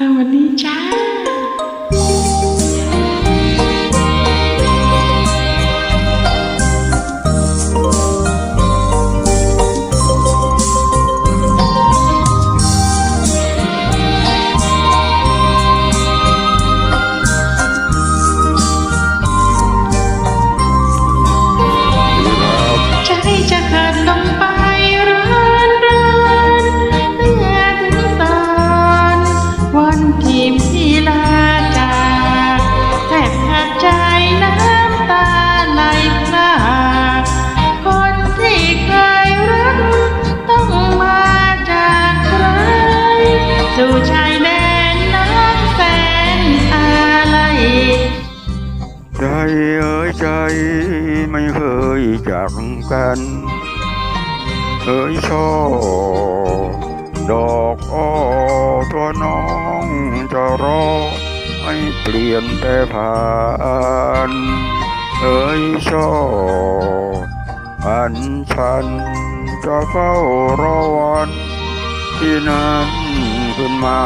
สวัสดีจ้า จากกันเอ่ยช่อดอกอ้อตัวน้องจะรอให้เปลี่ยนแต่ผ่านเอ่ยช่ออันฉันจะเฝ้ารอวันที่นั้นขึ้นมา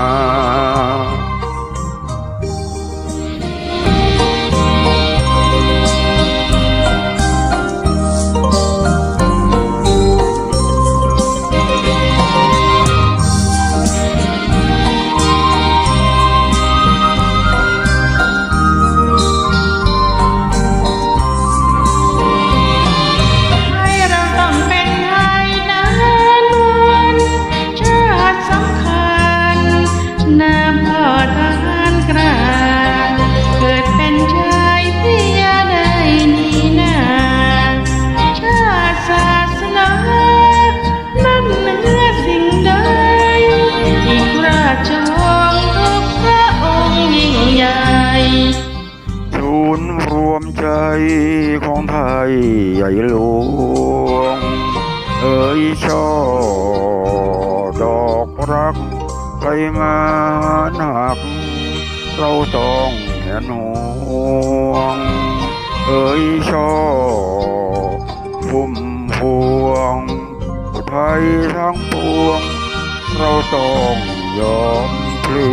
ของไทยใหญ่หลวง เอ่ยช่อดอกรักใครมาหนัก เราต้องเห็นห่วง เอ่ยช่อพุ่มพวงไทยทั้งปวง เราต้องยอมพลี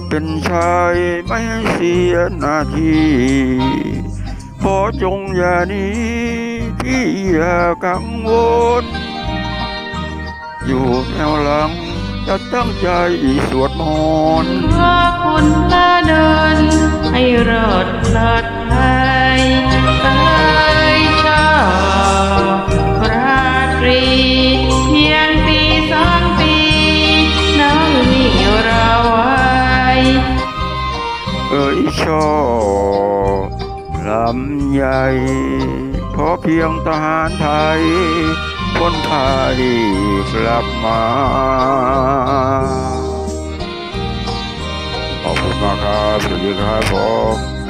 ดเป็นชายไม่ให้เสียหน้าที่ขอจงอย่านี้ที่อย่ากังวล อยู่แนวหลังจะตั้งใจสวดมนต์ขอคนละเดินให้รอดปลอ เอ๋ยชอลำใหญ่พอเพียงทหารไทย คนไทยกลับมา ขอบคุณมากครับ สวัสดีครับผม